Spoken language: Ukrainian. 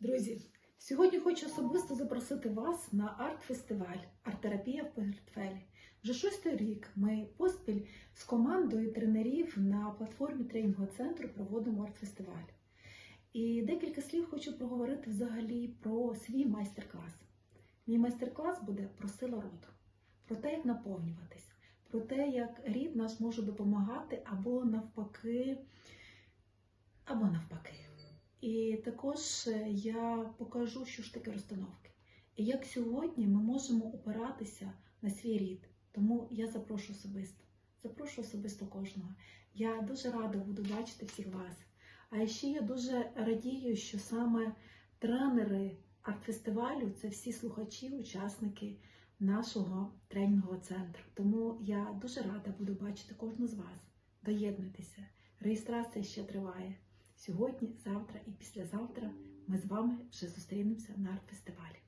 Друзі, сьогодні хочу особисто запросити вас на арт-фестиваль Арт-терапія в портфелі. Вже шостий рік ми поспіль з командою тренерів на платформі тренінгового центру проводимо арт-фестиваль. І декілька слів хочу проговорити взагалі про свій майстер-клас. Мій майстер-клас буде про сила роду, про те, як наповнюватись, про те, як рід наш може допомагати або навпаки, або навпаки. І також е, я покажу, що ж таке розстановки. І як сьогодні ми можемо опиратися на свій рід. Тому я запрошую особисто. Запрошую особисто кожного. Я дуже рада буду бачити всіх вас. А ще я дуже радію, що саме тренери арт-фестивалю це всі слухачі, учасники нашого тренінгового центру. Тому я дуже рада буду бачити кожну з вас. Доєднуйтеся. Реєстрація ще триває. Сьогодні, завтра і післязавтра ми з вами вже зустрінемося на арт-фестивалі.